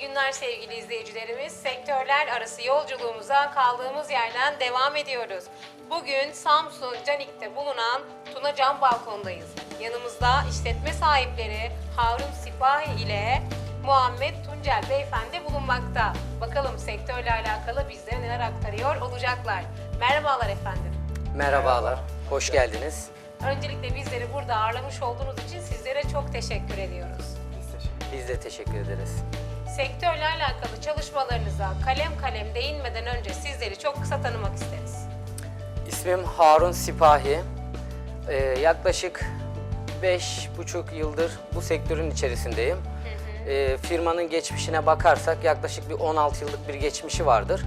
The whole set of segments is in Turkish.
günler sevgili izleyicilerimiz. Sektörler arası yolculuğumuza kaldığımız yerden devam ediyoruz. Bugün Samsun Canik'te bulunan Tuna Cam Balkon'dayız. Yanımızda işletme sahipleri Harun Sipahi ile Muhammed Tuncel Beyefendi bulunmakta. Bakalım sektörle alakalı bizlere neler aktarıyor olacaklar. Merhabalar efendim. Merhabalar, hoş geldiniz. Öncelikle bizleri burada ağırlamış olduğunuz için sizlere çok teşekkür ediyoruz. Biz de teşekkür ederiz. Sektörle alakalı çalışmalarınıza kalem kalem değinmeden önce sizleri çok kısa tanımak isteriz. İsmim Harun Sipahi. Ee, yaklaşık 5,5 yıldır bu sektörün içerisindeyim. Ee, firmanın geçmişine bakarsak yaklaşık bir 16 yıllık bir geçmişi vardır.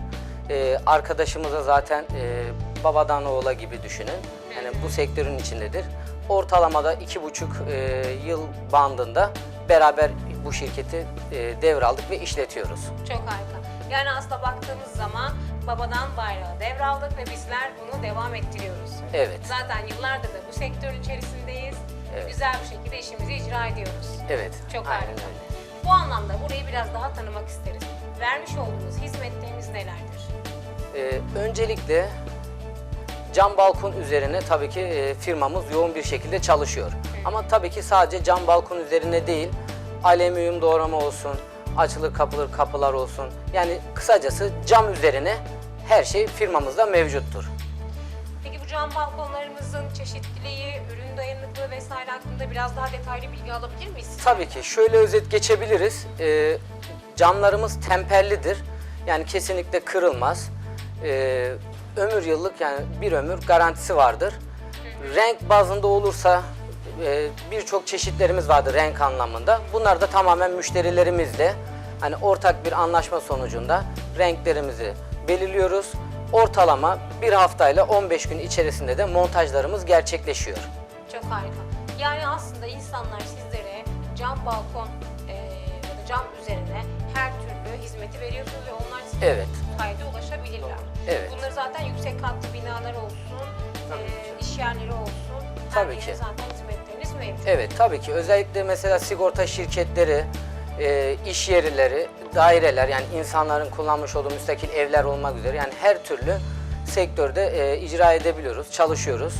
Ee, arkadaşımıza zaten e, babadan oğula gibi düşünün. Yani bu sektörün içindedir. Ortalamada 2,5 e, yıl bandında beraber bu şirketi e, devraldık ve işletiyoruz. Çok harika. Yani aslında baktığımız zaman babadan bayrağı devraldık ve bizler bunu devam ettiriyoruz. Evet. Zaten yıllardır da bu sektörün içerisindeyiz. Evet. Güzel bir şekilde işimizi icra ediyoruz. Evet. Çok aynen harika. öyle. Bu anlamda burayı biraz daha tanımak isteriz. Vermiş olduğunuz hizmetleriniz nelerdir? Ee, öncelikle cam balkon üzerine tabii ki e, firmamız yoğun bir şekilde çalışıyor. Ama tabii ki sadece cam balkon üzerine değil, alüminyum doğrama olsun, açılır kapılır kapılar olsun. Yani kısacası cam üzerine her şey firmamızda mevcuttur. Peki bu cam balkonlarımızın çeşitliliği, ürün dayanıklığı vesaire hakkında biraz daha detaylı bilgi alabilir miyiz? Tabii ki şöyle özet geçebiliriz. Ee, camlarımız temperlidir. Yani kesinlikle kırılmaz. Ee, ömür yıllık yani bir ömür garantisi vardır. Renk bazında olursa e, birçok çeşitlerimiz vardır renk anlamında. Bunlar da tamamen müşterilerimizle hani ortak bir anlaşma sonucunda renklerimizi belirliyoruz. Ortalama bir haftayla 15 gün içerisinde de montajlarımız gerçekleşiyor. Çok harika. Yani aslında insanlar sizlere cam balkon eee, ya da cam üzerine her türlü hizmeti veriyorsunuz ve onlar size Evet. fayda ulaşabilirler. Evet. Bunları zaten yüksek katlı binalar olsun, eee, iş yerleri olsun. Tabii ki. zaten hizmetleriniz mevcut. Evet tabii ki özellikle mesela sigorta şirketleri, e, iş yerleri, daireler yani insanların kullanmış olduğu müstakil evler olmak üzere yani her türlü sektörde e, icra edebiliyoruz, çalışıyoruz.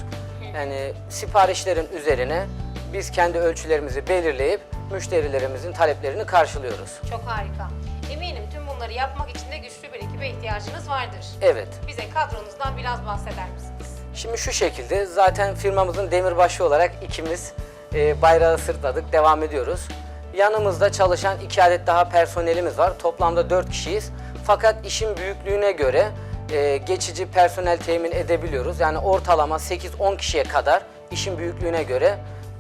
Yani siparişlerin üzerine biz kendi ölçülerimizi belirleyip müşterilerimizin taleplerini karşılıyoruz. Çok harika. Eminim tüm bunları yapmak için de güçlü bir ekibe ihtiyacınız vardır. Evet. Bize kadronuzdan biraz bahseder misiniz? Şimdi şu şekilde zaten firmamızın demirbaşı olarak ikimiz e, bayrağı sırtladık, devam ediyoruz. Yanımızda çalışan iki adet daha personelimiz var. Toplamda dört kişiyiz. Fakat işin büyüklüğüne göre e, geçici personel temin edebiliyoruz. Yani ortalama 8-10 kişiye kadar işin büyüklüğüne göre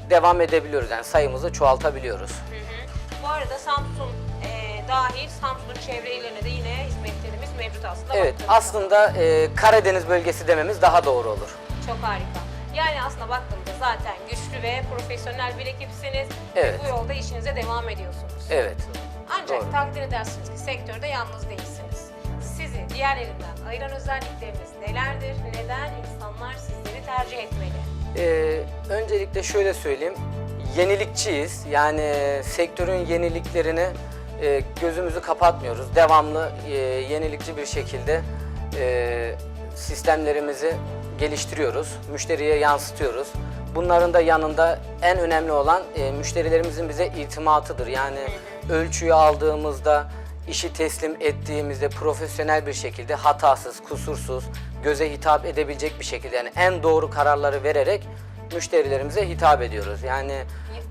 devam edebiliyoruz. Yani sayımızı çoğaltabiliyoruz. Bu arada Samsun eee, dahil Samsun'un çevre illerine de yine mevcut aslında. Evet, aslında e, Karadeniz bölgesi dememiz daha doğru olur. Çok harika. Yani aslında baktığımda zaten güçlü ve profesyonel bir ekipsiniz. Evet. Ve bu yolda işinize devam ediyorsunuz. Evet. Ancak doğru. takdir edersiniz ki sektörde yalnız değilsiniz. Sizi diğerlerinden ayıran özellikleriniz nelerdir? Neden insanlar sizleri tercih etmeli? Ee, öncelikle şöyle söyleyeyim. Yenilikçiyiz. Yani sektörün yeniliklerini e, gözümüzü kapatmıyoruz. Devamlı e, yenilikçi bir şekilde e, sistemlerimizi geliştiriyoruz. Müşteriye yansıtıyoruz. Bunların da yanında en önemli olan müşterilerimizin bize iltimatıdır. Yani ölçüyü aldığımızda, işi teslim ettiğimizde profesyonel bir şekilde hatasız, kusursuz, göze hitap edebilecek bir şekilde yani en doğru kararları vererek müşterilerimize hitap ediyoruz. Yani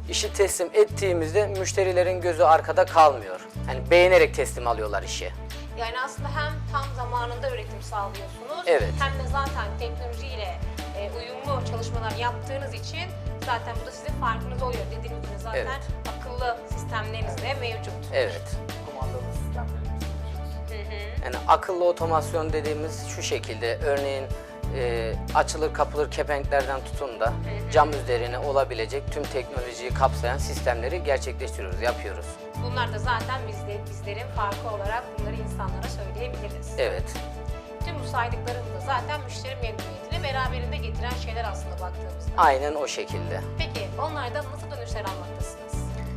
işi teslim ettiğimizde müşterilerin gözü arkada kalmıyor. Yani beğenerek teslim alıyorlar işi. Yani aslında hem tam zamanında üretim sağlıyorsunuz Evet. hem de zaten teknolojiyle e, uyumlu çalışmalar yaptığınız için zaten bu da sizin farkınız oluyor. Dediğiniz gibi zaten Evet. akıllı sistemleriniz de mevcut. Evet. kumandalı sistemlerimiz mevcut. Yani akıllı otomasyon dediğimiz şu şekilde örneğin e, açılır kapılır kepenklerden tutun da cam üzerine olabilecek tüm teknolojiyi kapsayan sistemleri gerçekleştiriyoruz, yapıyoruz. Bunlar da zaten bizde, bizlerin farkı olarak bunları insanlara söyleyebiliriz. Evet. Tüm bu saydıklarım da zaten müşteri memnuniyetini beraberinde getiren şeyler aslında baktığımızda. Aynen o şekilde. Peki onlardan nasıl dönüşler almaktasınız?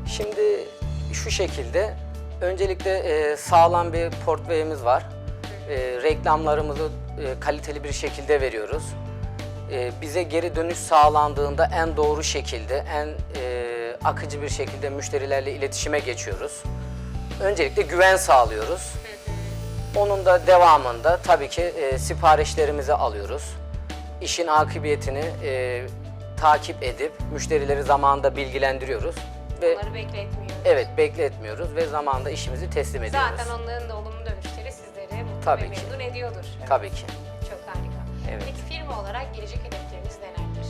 Şimdi şu şekilde Öncelikle e, sağlam bir portföyümüz var. E, reklamlarımızı e, kaliteli bir şekilde veriyoruz. E, bize geri dönüş sağlandığında en doğru şekilde, en e, akıcı bir şekilde müşterilerle iletişime geçiyoruz. Öncelikle güven sağlıyoruz. Onun da devamında tabii ki e, siparişlerimizi alıyoruz. İşin akıbiyetini e, takip edip müşterileri zamanında bilgilendiriyoruz ve Onları bekletmiyoruz. evet bekletmiyoruz ve zamanında işimizi teslim ediyoruz. Zaten onların da olumlu mutlu Tabii ve ki. memnun ediyordur. Tabii ki. Çok harika. Evet. Peki firma olarak gelecek hedefleriniz nelerdir?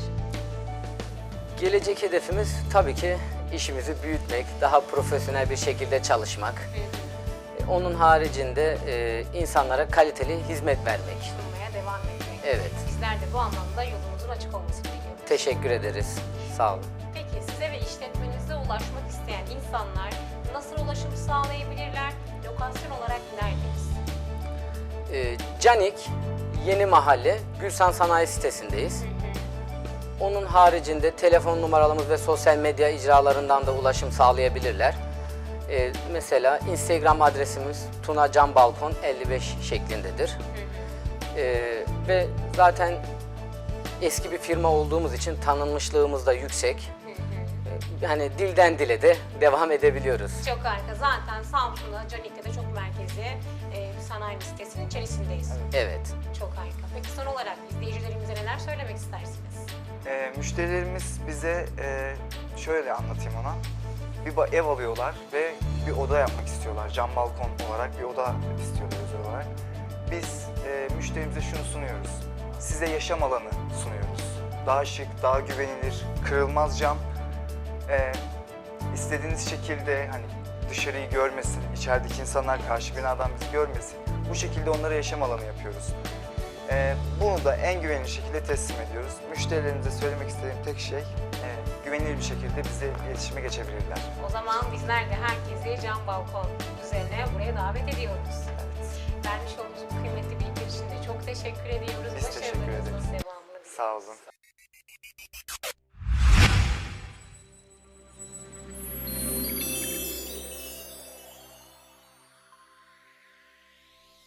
Gelecek hedefimiz tabii ki işimizi büyütmek, daha profesyonel bir şekilde çalışmak. E, Onun haricinde e, insanlara kaliteli hizmet vermek. Sunmaya devam etmek. Evet. Bizler de bu anlamda yolunuzun açık olmasını diliyoruz. Teşekkür ederiz. Sağ olun. Peki size ve işletmenize ulaşmak isteyen insanlar nasıl ulaşım sağlayabilirler? Lokasyon olarak neredeyiz? E, Canik Yeni Mahalle Gülsan Sanayi sitesindeyiz. Onun haricinde telefon numaralarımız ve sosyal medya icralarından da ulaşım sağlayabilirler. E, mesela Instagram adresimiz Tuna Can Balkon 55 şeklindedir. E, ve zaten eski bir firma olduğumuz için tanınmışlığımız da yüksek. Hani dilden dile de devam edebiliyoruz. Çok harika. Zaten Samsun'da, Canik'te de çok merkezi sanayi sitesinin içerisindeyiz. Evet. Çok harika. Peki son olarak izleyicilerimize neler söylemek istersiniz? Ee, müşterilerimiz bize e, şöyle anlatayım ona. Bir ba- ev alıyorlar ve bir oda yapmak istiyorlar. Cam balkon olarak bir oda istiyorlar özel olarak. Biz e, müşterimize şunu sunuyoruz. Size yaşam alanı sunuyoruz. Daha şık, daha güvenilir, kırılmaz cam. E, istediğiniz şekilde hani dışarıyı görmesin, içerideki insanlar karşı binadan bizi görmesin. Bu şekilde onlara yaşam alanı yapıyoruz. Ee, bunu da en güvenilir şekilde teslim ediyoruz. Müşterilerimize söylemek istediğim tek şey e, güvenilir bir şekilde bize iletişime geçebilirler. O zaman bizler de herkesi cam balkon üzerine buraya davet ediyoruz. Vermiş olduğunuz bu kıymetli bilgiler için de çok teşekkür ediyoruz. Biz teşekkür Başarılarınızın ederiz. devamını. Sağ olun.